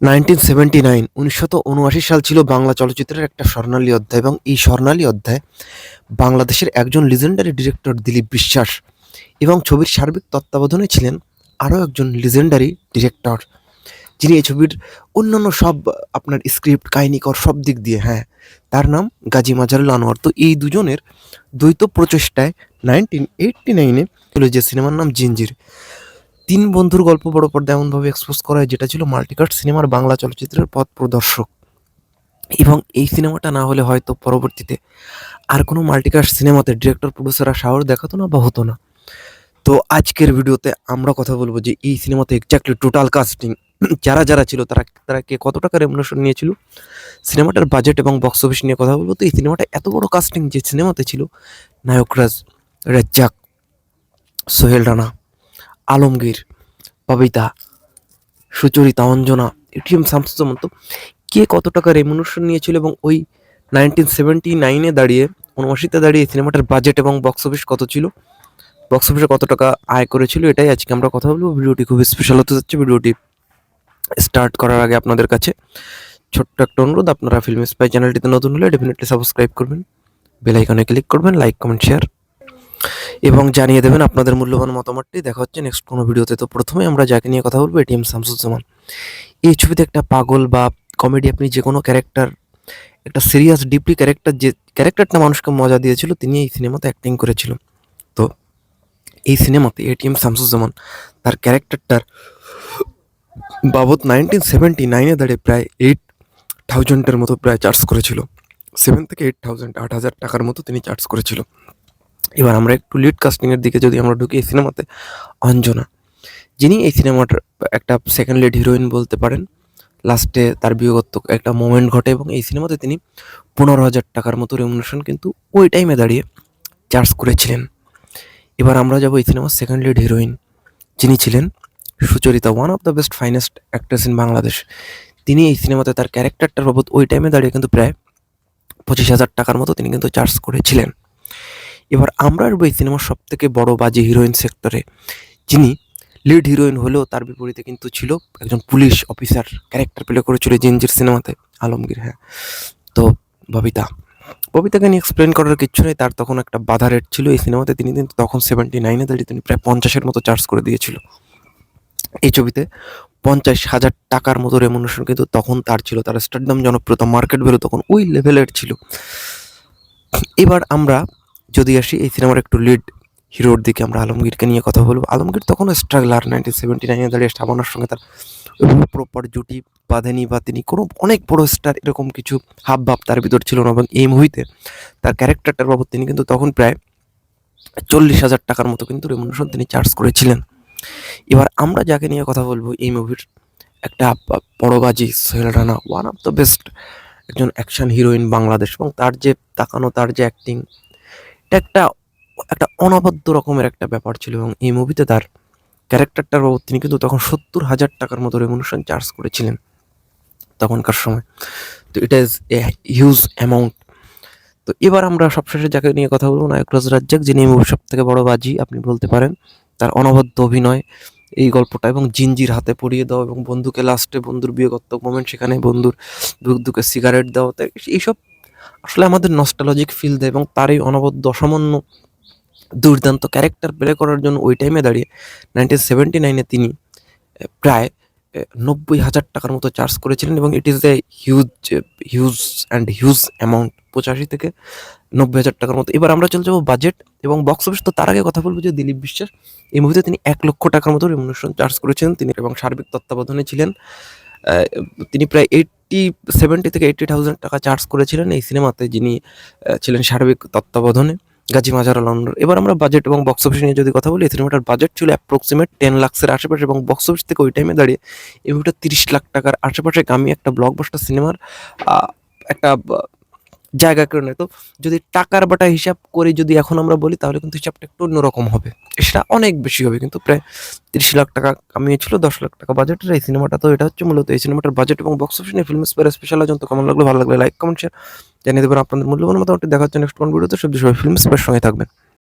Nineteen seventy nine উনিশশত উনআশি সাল ছিল বাংলা চলচ্চিত্রের একটা স্বর্ণালী অধ্যায় এবং এই স্বর্ণালী অধ্যায় বাংলাদেশের একজন লিজেন্ডারি ডিরেক্টর দিলীপ বিশ্বাস এবং ছবির সার্বিক তত্ত্বাবধানে ছিলেন আরও একজন লিজেন্ডারি ডিরেক্টর যিনি এই ছবির অন্যান্য সব আপনার স্ক্রিপ্ট কাহিনীকর সব দিক দিয়ে হ্যাঁ তার নাম গাজী মাজারুল আনোয়ার। তো এই দুজনের দ্বৈত প্রচেষ্টায় নাইনটিন এইটটি নাইনে ছিল যে সিনেমার নাম জিঞ্জির। তিন বন্ধুর গল্প বড় পর্দায় এমনভাবে এক্সপোজ করা হয়, যেটা ছিল মাল্টিকার্ট সিনেমার বাংলা চলচ্চিত্রের পথ প্রদর্শক। এবং এই সিনেমাটা না হলে হয়তো পরবর্তীতে আর কোনো মাল্টিকাস্ট সিনেমাতে ডিরেক্টর প্রডিউসাররা সাহস দেখাতো না বা হতো না। তো আজকের ভিডিওতে আমরা কথা বলব যে এই সিনেমাতে এক্স্যাক্টলি টোটাল কাস্টিং যারা যারা ছিল, তারা তারা কে, কত টাকা রেমুনেশন নিয়েছিল, সিনেমাটার বাজেট এবং বক্স অফিস নিয়ে কথা বলব। তো এই সিনেমাটা এত বড় কাস্টিং যে সিনেমাতে ছিল নায়করাজ রাজ্জাক, সোহেল রানা আলমগীর, ববিতা, সুচরিতা, অঞ্জনা, এটিএম শামসুজ্জামান। তো কে কত টাকা রেমুনেশন নিয়েছিল এবং ওই নাইনটিন সেভেন্টি নাইনে দাঁড়িয়ে, উনআশিতে দাঁড়িয়ে সিনেমাটার বাজেট এবং বক্স অফিস কত ছিল? বক্স অফিসে কত টাকা আয় করেছিল? এটাই আজকে আমরা কথা বলব। ভিডিওটি খুব স্পেশাল হতে যাচ্ছে। ভিডিওটি স্টার্ট করার আগে আপনাদের কাছে ছোট্ট একটা অনুরোধ। আপনারা ফিল্ম স্পাই চ্যানেলটিতে নতুন হলে ডেফিনেটলি সাবস্ক্রাইব করবেন বেল আইকনে ক্লিক করবেন লাইক কমেন্ট শেয়ার এবং জানিয়ে দেবেন আপনাদের মূল্যবান মতামতটি। দেখা হচ্ছে নেক্সট কোনো ভিডিওতে। তো প্রথমে আমরা যাকে নিয়ে কথা বলব, এটিএম শামসুজ্জামান। এই ছবিতে একটা পাগল বা কমেডি আপনি যে কোনো ক্যারেক্টার একটা সিরিয়াস ডিপলি ক্যারেক্টার যে ক্যারেক্টারটা মানুষকে মজা দিয়েছিল, তিনি এই সিনেমাতে অ্যাক্টিং করেছিল। তো এই সিনেমাতে এটিএম শামসুজ্জামান তার ক্যারেক্টারটার বাবদ নাইনটিন সেভেন্টি নাইনে দাঁড়িয়ে প্রায় এইট থাউজেন্ডের মতো প্রায় চার্জ করেছিল। সেভেন থেকে এইট থাউজেন্ড আট হাজার টাকার মতো তিনি চার্জ করেছিল। এবার আমরা একটু লিড কাস্টিংয়ের দিকে যদি আমরা ঢুকি এই সিনেমাতে অঞ্জনা, যিনি এই সিনেমাটার একটা সেকেন্ড লিড হিরোইন বলতে পারেন লাস্টে তার বিয়োগত্ব একটা মোমেন্ট ঘটে এবং এই সিনেমাতে তিনি পনেরো হাজার টাকার মতো রেমুনেশন কিন্তু ওই টাইমে দাঁড়িয়ে চার্জ করেছিলেন। এবার আমরা যাব এই সিনেমার সেকেন্ড লিড হিরোইন যিনি ছিলেন Sucharita one of the best finest actress in Bangladesh তিনি এই সিনেমাতে তার ক্যারেক্টারটার বাবদ ওই টাইমে দাঁড়িয়ে কিন্তু প্রায় পঁচিশ হাজার টাকার মতো তিনি কিন্তু চার্জ করেছিলেন। এবার আমরা আসব এই সিনেমার সব থেকে বড় বাজি হিরোইন সেক্টরে, যিনি লিড হিরোইন হলেও তার বিপরীতে কিন্তু ছিল একজন পুলিশ অফিসার ক্যারেক্টার প্লে করেছিল জিঞ্জির সিনেমাতে, আলমগীর হ্যাঁ। তো ববিতা, ববিতাকে নিয়ে এক্সপ্লেন করার কিচ্ছু নেই, তার তখন একটা বাধা রেট ছিল এই সিনেমাতে, তিনি কিন্তু তখন সেভেন্টি নাইনে দাঁড়িয়ে তিনি প্রায় পঞ্চাশের মতো চার্জ করে দিয়েছিল। এই ছবিতে পঞ্চাশ হাজার টাকার মতো রেমুনেশন কিন্তু তখন তার ছিল, তার স্টারডাম জনপ্রিয়তা মার্কেট ভ্যালু তখন ওই লেভেলের ছিল। এবার আমরা যদি আসি, এই সিনেমার একটু লিড হিরোর দিকে আমরা আলমগীরকে নিয়ে কথা বলব। আলমগীর তখন স্ট্রাগলার নাইনটিন সেভেন্টি নাইনে দাঁড়িয়ে শাবানার সঙ্গে তার প্রপার জুটি বাঁধেনি বা তিনি কোনো অনেক বড় স্টার এরকম কিছু হাব ভাব তার ভিতর ছিল না এবং এই মুভিতে তার ক্যারেক্টারটার বাবদ তিনি কিন্তু তখন প্রায় চল্লিশ হাজার টাকার মতো কিন্তু রেমুনেশন তিনি চার্জ করেছিলেন। এবার আমরা যাকে নিয়ে কথা বলব, এই মুভির একটা বড়বাজি Sohel Rana one of the best একজন অ্যাকশন হিরোইন বাংলাদেশ এবং তার যে তাকানো, তার যে অ্যাক্টিং এটা একটা একটা অনবদ্য রকমের একটা ব্যাপার ছিল এবং এই মুভিতে তার ক্যারেক্টারটার বাবদ তিনি কিন্তু তখন সত্তর হাজার টাকার মতো রেমুনেশন চার্জ করেছিলেন তখনকার সময়। তো এটা ইজ এ হিউজ অ্যামাউন্ট তো এবার আমরা সবশেষে যাকে নিয়ে কথা বলব, নায়করাজ রাজ্জাক, যিনি এই মুভির সব থেকে বড় বাজি, আপনি বলতে পারেন। তার অনবদ্য অভিনয়, এই গল্পটা এবং জিঞ্জির হাতে পড়িয়ে দাও এবং বন্ধুকে লাস্টে বন্ধুর বিয়োগাত্মক মোমেন্ট সেখানে বন্ধুর, বন্ধুকে সিগারেট দেওয়া তো এইসব আসলে আমাদের নস্টালজিক ফিল দেয় এবং তার এই অনবদ্য অসামান্য দুর্দান্ত ক্যারেক্টার প্লে করার জন্য ওই টাইমে দাঁড়িয়ে নাইনটিন সেভেন্টি নাইনে তিনি প্রায় নব্বই হাজার টাকার মতো চার্জ করেছিলেন এবং it is a huge huge and huge amount পঁচাশি থেকে নব্বই হাজার টাকার মতো। এবার আমরা চলে যাব বাজেট এবং বক্স অফিস তো তার আগে কথা বলব যে দিলীপ বিশ্বাস, এই মুভিতে তিনি এক লক্ষ টাকার মতো রেমুনেশন চার্জ করেছেন তিনি এবং সার্বিক তত্ত্বাবধানে ছিলেন। তিনি প্রায় এইটটি সেভেন্টি থেকে এইট্টি থাউজেন্ড টাকা চার্জ করেছিলেন এই সিনেমাতে, যিনি ছিলেন সার্বিক তত্ত্বাবধানে। গাজী মাজার লন্ডন। এবার আমরা বাজেট এবং বক্স অফিস নিয়ে যদি কথা বলি, এই সিনেমাটার বাজেট ছিল অ্যাপ্রক্সিমেট টেন লাখসের আশেপাশে এবং বক্স অফিস থেকে ওই টাইমে দাঁড়িয়ে এই মুভিটা তিরিশ লাখ টাকার আশেপাশে আমি একটা ব্লকবাস্টার সিনেমার একটা জায়গা করে নেয়। তো যদি টাকার বাটা হিসাব করে যদি এখন আমরা বলি, তাহলে কিন্তু হিসাবটা একটু অন্যরকম হবে। সেটা অনেক বেশি হবে, কিন্তু প্রায় তিরিশ লাখ টাকা কামিয়েছিল, দশ লাখ টাকা বাজেটের এই সিনেমাটা তো এটা হচ্ছে মূলত, এই সিনেমাটার বাজেট এবং বক্স অফিস নিয়ে ফিল্ম স্পেয়ার স্পেশাল আয়োজন। তো কেমন লাগল? ভালো লাগলে লাইক কমেন্ট শেয়ার জানিয়ে দেবেন আপনাদের মূল্যবান মতামতটি। দেখার জন্য নেক্সট কোন ভিডিওতে সব সবাই ফিল্ম স্পেয়ার সঙ্গে থাকবেন।